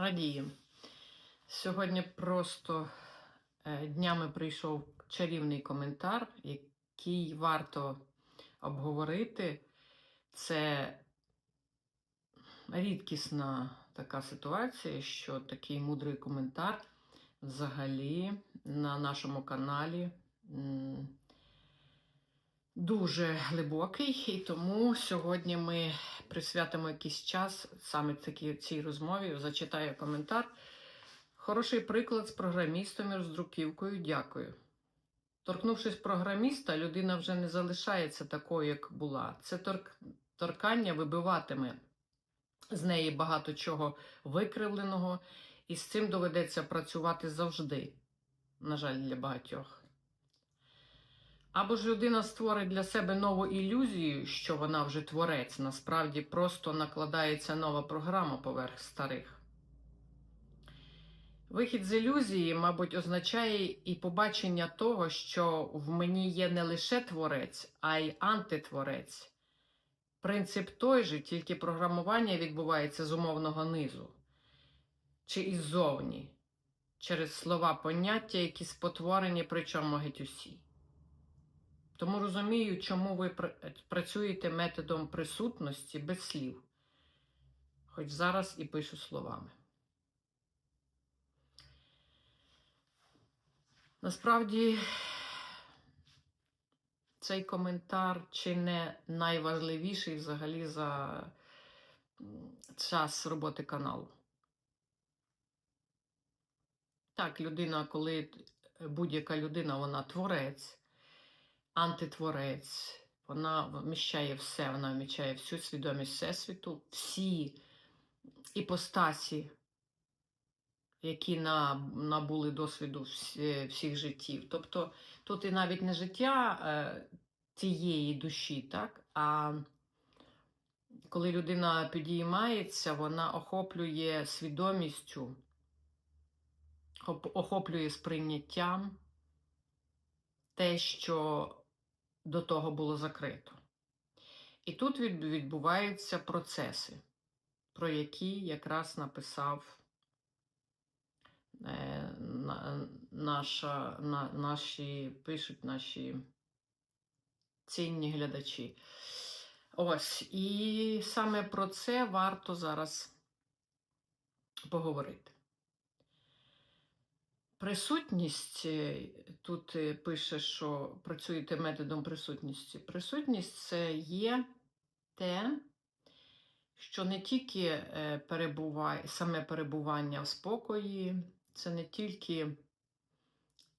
Радіємо. Сьогодні просто е, днями прийшов чарівний коментар, який варто обговорити. Це рідкісна така ситуація, що такий мудрий коментар взагалі на нашому каналі дуже глибокий, і тому сьогодні ми присвятимо якийсь час саме такі, цій розмові. Зачитаю коментар. Хороший приклад з програмістом і роздруківкою. Дякую. Торкнувшись програміста, людина вже не залишається такою, як була. Це торк... торкання вибиватиме з неї багато чого викривленого, і з цим доведеться працювати завжди, на жаль, для багатьох. Або ж людина створить для себе нову ілюзію, що вона вже творець, насправді просто накладається нова програма поверх старих. Вихід з ілюзії, мабуть, означає і побачення того, що в мені є не лише творець, а й антитворець. Принцип той же, тільки програмування відбувається з умовного низу чи іззовні, через слова поняття, які спотворені, причому геть усі. Тому розумію, чому ви працюєте методом присутності без слів, хоч зараз і пишу словами. Насправді, цей коментар чи не найважливіший взагалі за час роботи каналу. Так, людина, коли будь-яка людина, вона творець, антитворець, вона вміщає все, вона вміщає всю свідомість Всесвіту, всі іпостасі, які набули досвіду всіх життів. Тобто тут і навіть не життя е, тієї душі, так? а коли людина підіймається, вона охоплює свідомістю, охоплює сприйняттям те, що до того було закрито. І тут відбуваються процеси, про які якраз написав е, на- наша, на, наші, пишуть наші цінні глядачі. Ось, і саме про це варто зараз поговорити. Присутність, е, тут е, пише, що працюєте методом присутності. Присутність це є те, що не тільки е, перебуває, саме перебування в спокої, це не тільки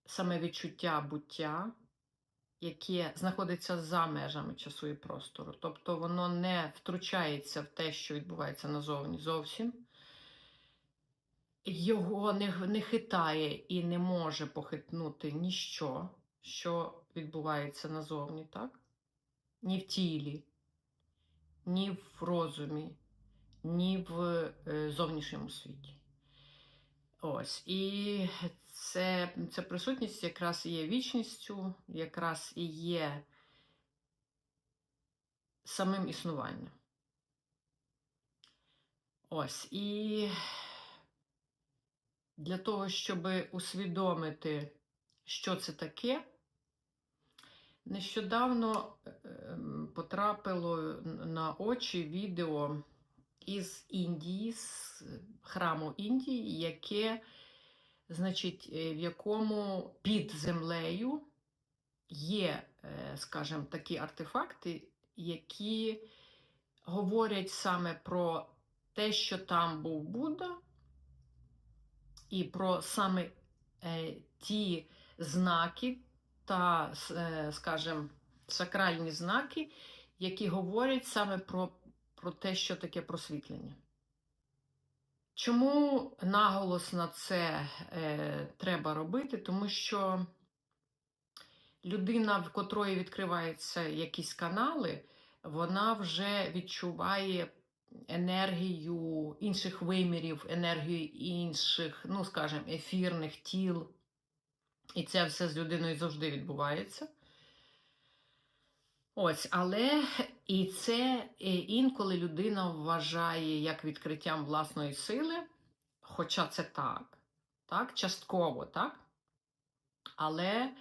саме відчуття буття, яке знаходиться за межами часу і простору. Тобто воно не втручається в те, що відбувається назовні зовсім. Його не, не хитає і не може похитнути ніщо, що відбувається назовні, так? Ні в тілі, ні в розумі, ні в е, зовнішньому світі. Ось. І це, ця присутність якраз і є вічністю, якраз і є самим існуванням. Ось. І для того, щоб усвідомити, що це таке, нещодавно ем, потрапило на очі відео із Індії, з храму Індії, яке, значить, е, в якому під землею є, е, скажімо, такі артефакти, які говорять саме про те, що там був Будда, і про саме е, ті знаки та, е, скажімо, сакральні знаки, які говорять саме про, про те, що таке просвітлення. Чому наголос на це е, треба робити? Тому що людина, в котрої відкриваються якісь канали, вона вже відчуває енергію інших вимірів, енергію інших, ну, скажімо, ефірних тіл. І це все з людиною завжди відбувається. Ось, але і це інколи людина вважає як відкриттям власної сили, хоча це так, так, частково, так? Але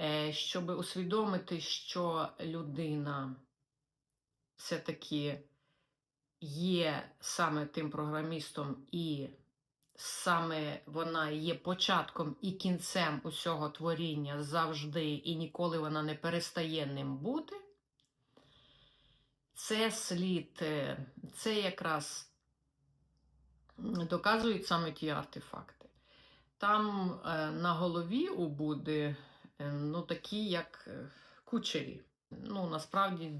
е, щоб усвідомити, що людина все-таки є саме тим програмістом, і саме вона є початком і кінцем усього творіння завжди, і ніколи вона не перестає ним бути. Це слід, е, це якраз доказують саме ті артефакти. Там е, на голові у Будди е, ну, такі, як кучері. Ну, насправді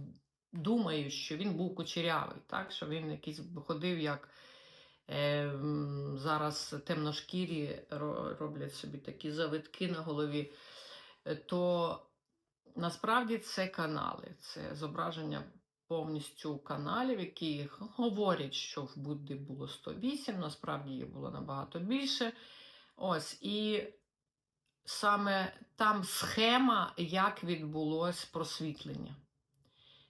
думаю, що він був кучерявий, так? що він якийсь ходив як е, зараз темношкірі роблять собі такі завитки на голові. Е, То насправді це канали, це зображення повністю каналів, які говорять, що в Будди було 108, насправді їх було набагато більше. Ось, і саме там схема, як відбулось просвітлення.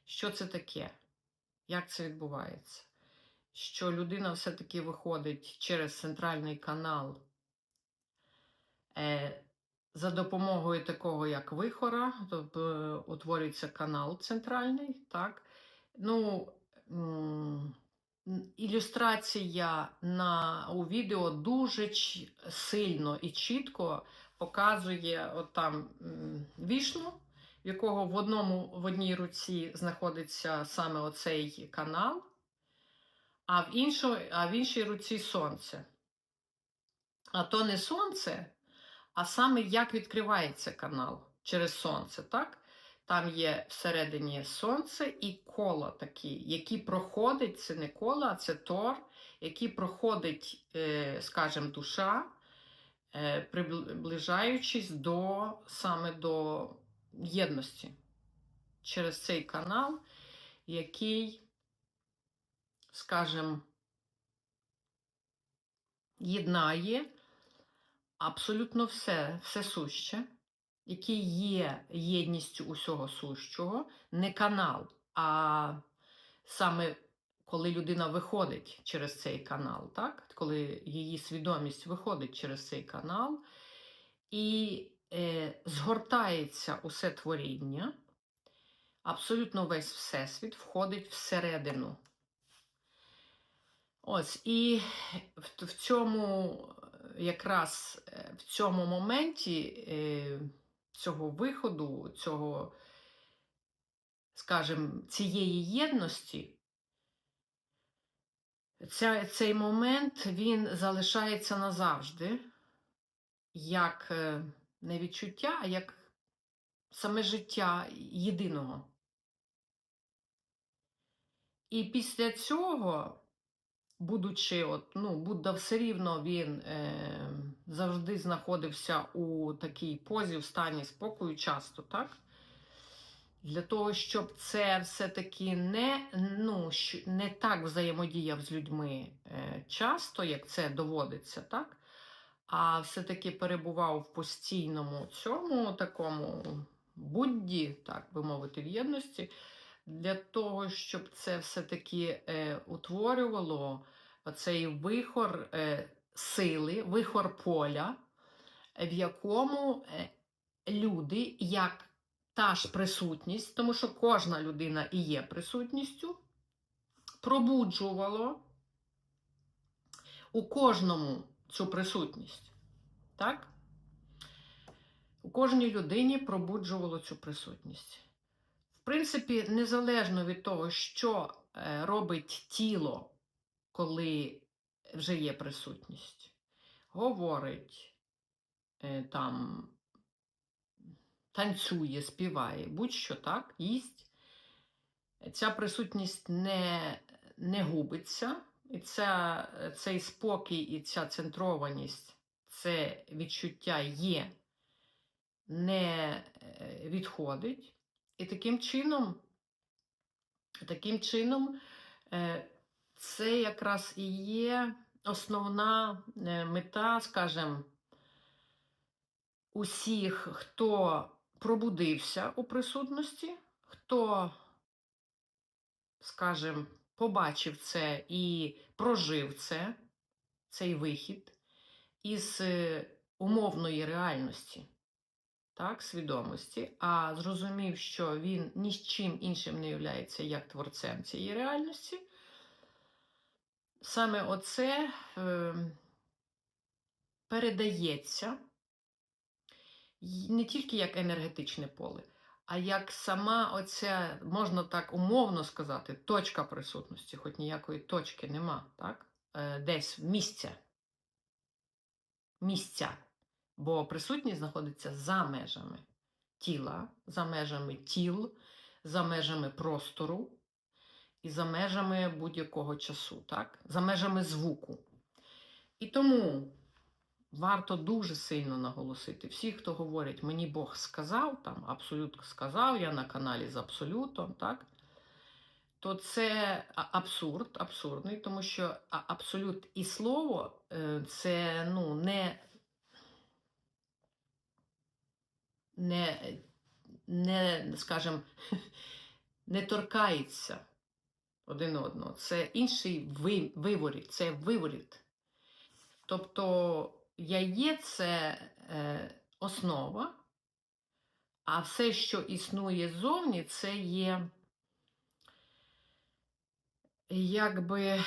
Що це таке? Як це відбувається? Що людина все-таки виходить через центральний канал е, за допомогою такого, як вихора, тобто е, утворюється канал центральний, так? Ну, ілюстрація на, у відео дуже сильно і чітко показує от там вішну, в якого в, одному, в одній руці знаходиться саме оцей канал, а в, іншу, а в іншій руці сонце. А то не сонце, а саме як відкривається канал через сонце, так? Там є всередині сонце і коло такі, які проходить, це не коло, а це тор, які проходить, е, скажімо, душа, е, приближаючись до саме до єдності через цей канал, який, скажімо, єднає абсолютно все, все суще, який є єдністю усього сущого, не канал, а саме коли людина виходить через цей канал, так? коли її свідомість виходить через цей канал, і згортається усе творіння, абсолютно весь всесвіт входить всередину. Ось, і в, в цьому е, якраз е, в цьому моменті е, цього виходу, цього, скажімо, цієї єдності, ця, цей момент він залишається назавжди, як е, не відчуття, а як саме життя єдиного. І після цього будучи, от, ну, Будда все рівно він е, завжди знаходився у такій позі, в стані спокою, часто, так? Для того, щоб це все-таки не, ну, не так взаємодіяв з людьми е, часто, як це доводиться, так? А все-таки перебував в постійному цьому такому Будді, так би мовити, в єдності, для того, щоб це все-таки е, утворювало оцей вихор е, сили, вихор поля, в якому е, люди, як та ж присутність, тому що кожна людина і є присутністю, пробуджувало у кожному цю присутність. Так? У кожній людині пробуджувало цю присутність. В принципі, незалежно від того, що е, робить тіло, коли вже є присутність, говорить, е, там, танцює, співає, будь-що так, їсть, ця присутність не, не губиться, і ця, цей спокій і ця центрованість, це відчуття є, не е, відходить. І таким чином, таким чином, е, це якраз і є основна е, мета, скажімо, усіх, хто пробудився у присутності, хто, скажімо, побачив це і прожив це, цей вихід із е, умовної реальності, так, свідомості, а зрозумів, що він ні з чим іншим не є як творцем цієї реальності, саме оце е, передається не тільки як енергетичне поле, а як сама оця, можна так умовно сказати, точка присутності, хоч ніякої точки нема, так? Е, десь місця. Місця. Бо присутність знаходиться за межами тіла, за межами тіл, за межами простору і за межами будь-якого часу, так? за межами звуку. І тому варто дуже сильно наголосити. Всі, хто говорять, мені Бог сказав, там абсолют сказав, я на каналі з абсолютом, так? То це абсурд, абсурдний, тому що абсолют і слово е, це ну, не, не, не скажімо, не торкається один одного. Це інший ви- виворіт, це виворіт. Тобто я є це е, основа, а все, що існує ззовні, це є якби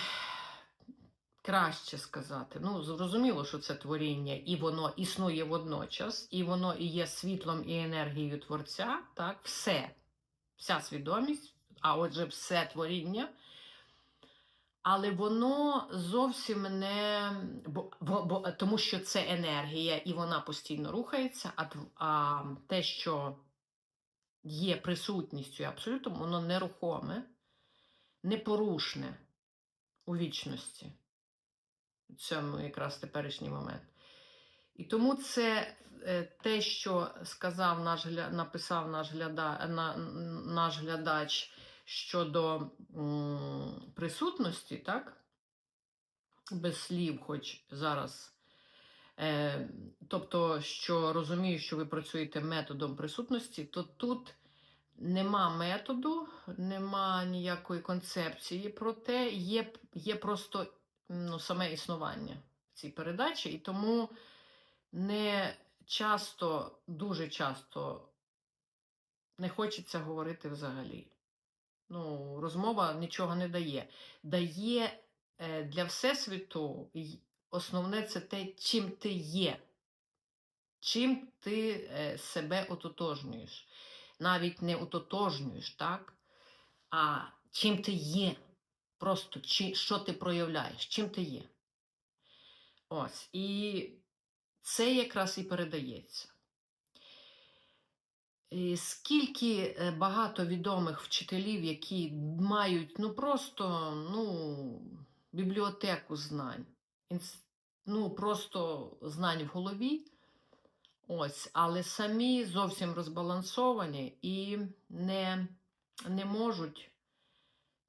краще сказати. Ну, зрозуміло, що це творіння, і воно існує водночас, і воно і є світлом і енергією творця, так, все, вся свідомість, а отже, все творіння. Але воно зовсім не бо, бо, бо, тому, що це енергія, і вона постійно рухається, а, а те, що є присутністю абсолютом, воно нерухоме, непорушне у вічності. В цьому якраз теперішній момент. І тому це е, те, що сказав наш написав наш, гляда... на... наш глядач щодо присутності, так? Без слів, хоч зараз. Е, тобто, що розумію, що ви працюєте методом присутності, то тут нема методу, нема ніякої концепції, проте є, є просто ну, саме існування цій передачі, і тому не часто, дуже часто не хочеться говорити взагалі. Ну, розмова нічого не дає. Дає е, для Всесвіту основне це те, чим ти є, чим ти е, себе ототожнюєш. Навіть не ототожнюєш, так? А чим ти є. Просто чи, що ти проявляєш, чим ти є. Ось. І це якраз і передається. І скільки е, багато відомих вчителів, які мають ну просто ну, бібліотеку знань, ну просто знань в голові, ось, але самі зовсім розбалансовані і не, не можуть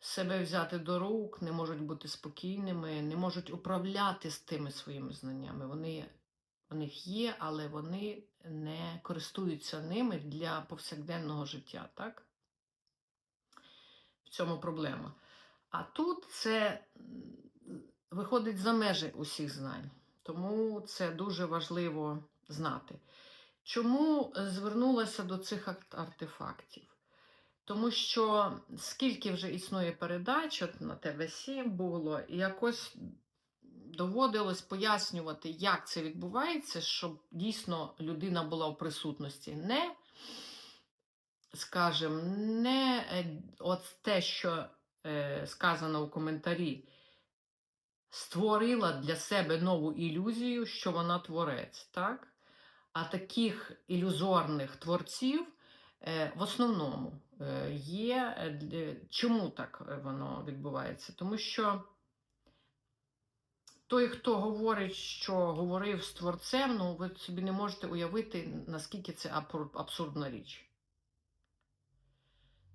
себе взяти до рук, не можуть бути спокійними, не можуть управляти з тими своїми знаннями. Вони в них є, але вони не користуються ними для повсякденного життя, так? В цьому проблема. А тут це виходить за межі усіх знань. Тому це дуже важливо знати. Чому звернулася до цих артефактів? Тому що скільки вже існує передач, от на ТВ7 було, і якось доводилось пояснювати, як це відбувається, щоб дійсно людина була в присутності. Не, скажімо, не е, от те, що е, сказано у коментарі, створила для себе нову ілюзію, що вона творець, так? А таких ілюзорних творців е, в основному е, є. е, Чому так воно відбувається? Тому що той, хто говорить, що говорив з творцем, ну ви собі не можете уявити, наскільки це абсурдна річ.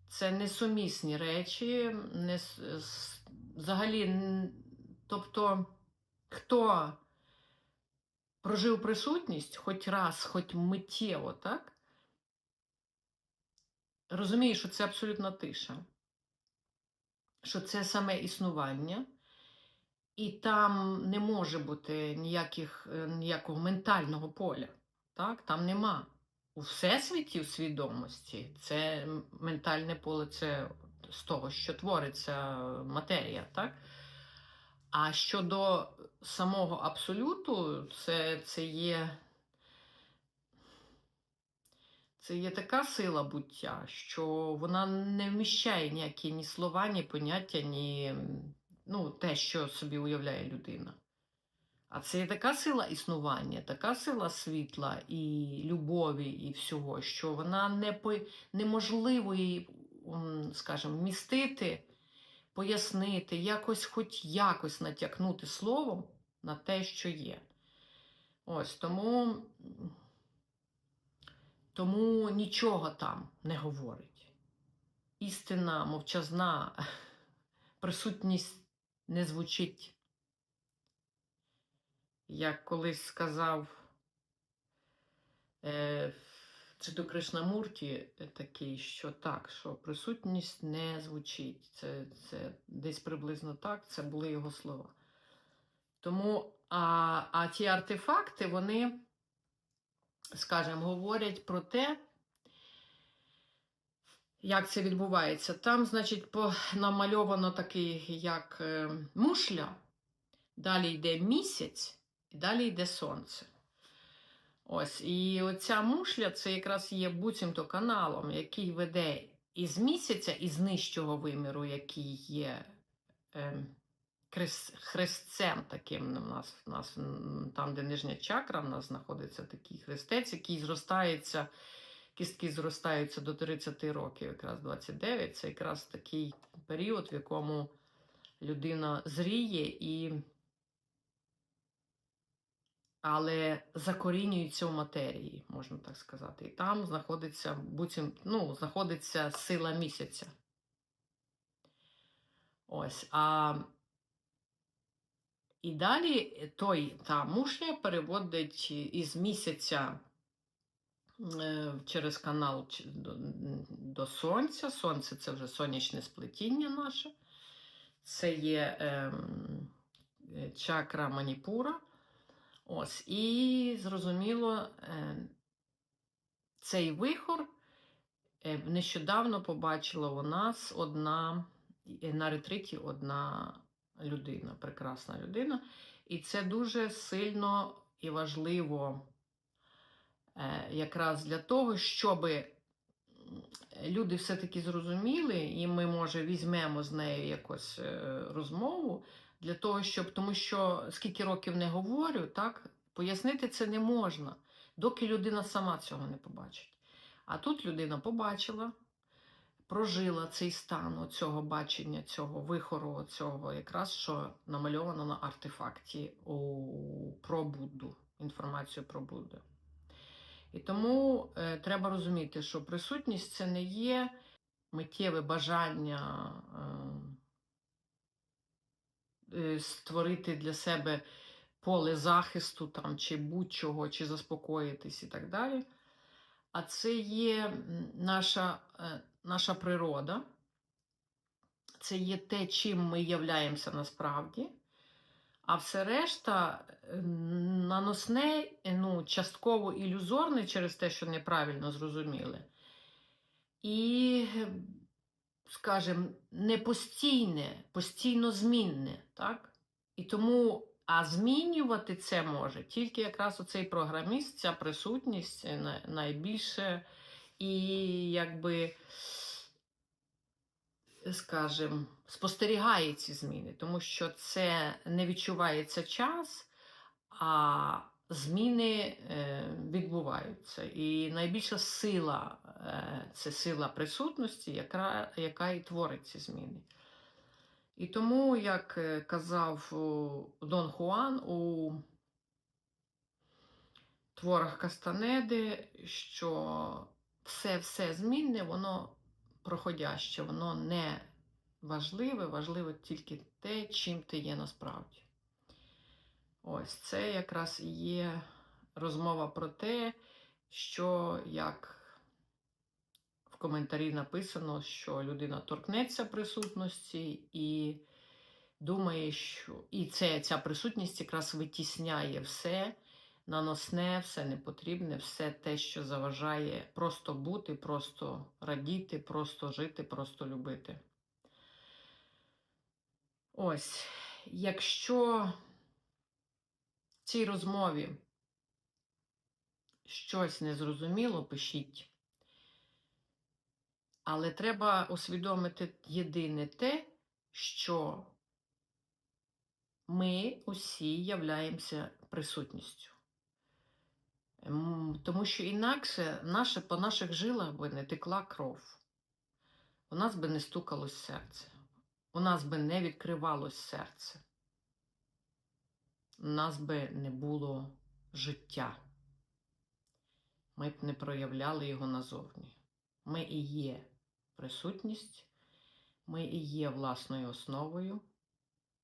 Це несумісні речі, не, взагалі, тобто, хто прожив присутність хоч раз, хоч миттєво, так? Розуміє, що це абсолютна тиша, що це саме існування, І там не може бути ніяких, е, ніякого ментального поля. Так? Там нема. У всесвіті у свідомості це ментальне поле це з того, що твориться матерія. Так? А щодо самого абсолюту, це, це є. Це є така сила буття, що вона не вміщає ніякі ні слова, ні поняття, ні ну, те, що собі уявляє людина. А це є така сила існування, така сила світла і любові, і всього, що вона не по, неможливо її, скажімо, містити, пояснити, якось, хоч якось натякнути словом на те, що є. Ось тому, тому нічого там не говорить. Істина мовчазна, присутність не звучить. Як колись сказав е, це до Кришнамурті е, такий, що так, що присутність не звучить. Це, це десь приблизно так, це були його слова. Тому, а, а ті артефакти, вони, скажімо, говорять про те, як це відбувається. Там, значить, намальовано такий, як е, мушля, далі йде місяць, і далі йде сонце. Ось, і оця мушля це якраз є буцімто каналом, який веде із місяця, із нижчого виміру, який є е, хрестцем таким у нас, у нас, там, де нижня чакра, в нас знаходиться такий хрестець, який зростається, кістки зростаються до 30 років, якраз 29. Це якраз такий період, в якому людина зріє і але закорінюється в матерії, можна так сказати. І там знаходиться, буцім, ну, знаходиться сила місяця. Ось. А і далі той, та мушля переводить із місяця через канал до, сонця. Сонце це вже сонячне сплетіння наше. Це є е, чакра Маніпура. Ось, і зрозуміло, е, цей вихор е, нещодавно побачила у нас одна е, на ретриті одна людина, прекрасна людина. І це дуже сильно і важливо е, якраз для того, щоб люди все-таки зрозуміли, і ми, може, візьмемо з нею якось е, розмову для того, щоб, тому що скільки років не говорю, так, пояснити це не можна, доки людина сама цього не побачить. А тут людина побачила, прожила цей стан цього бачення, цього вихору, цього якраз що намальовано на артефакті у, про інформацію про Будду. І тому е, треба розуміти, що присутність це не є миттєве бажання е, е, створити для себе поле захисту там, чи будь-чого, чи заспокоїтись і так далі. А це є наша, е, наша природа, це є те, чим ми являємося насправді. А все решта е, наносне, е, ну, частково ілюзорне через те, що неправильно зрозуміли. І, е, скажімо, не постійне, постійно змінне. Так? І тому, а змінювати це може тільки якраз оцей програміст, ця присутність найбільше і якби скажімо, спостерігає ці зміни, тому що це не відчувається час, а зміни е, відбуваються. І найбільша сила е, це сила присутності, яка, яка і творить ці зміни. І тому, як е, казав Дон Хуан у творах Кастанеди, що все-все змінне, воно проходяще, воно не важливе, важливе тільки те, чим ти є насправді. Ось це якраз і є розмова про те, що як в коментарі написано, що людина торкнеться присутності і думає, що і це, ця присутність якраз витісняє все наносне, все непотрібне, все те, що заважає просто бути, просто радіти, просто жити, просто любити. Ось, якщо в цій розмові щось незрозуміло, пишіть. Але треба усвідомити єдине те, що ми усі являємося присутністю. Тому що інакше наше, по наших жилах би не текла кров, у нас би не стукалось серце, у нас би не відкривалось серце, у нас би не було життя. Ми б не проявляли його назовні. Ми і є присутність, ми і є власною основою,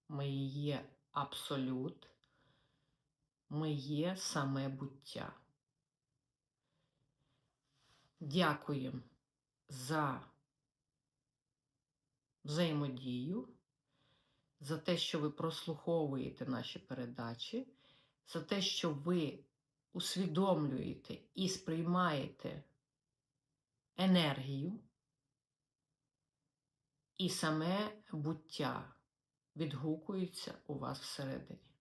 ми і є абсолют, ми є саме буття. Дякуємо за взаємодію, за те, що ви прослуховуєте наші передачі, за те, що ви усвідомлюєте і сприймаєте енергію і саме буття відгукується у вас всередині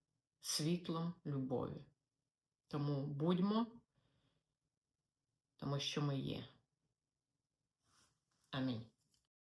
світлом любові. Тому будьмо, тому що ми є. Амінь.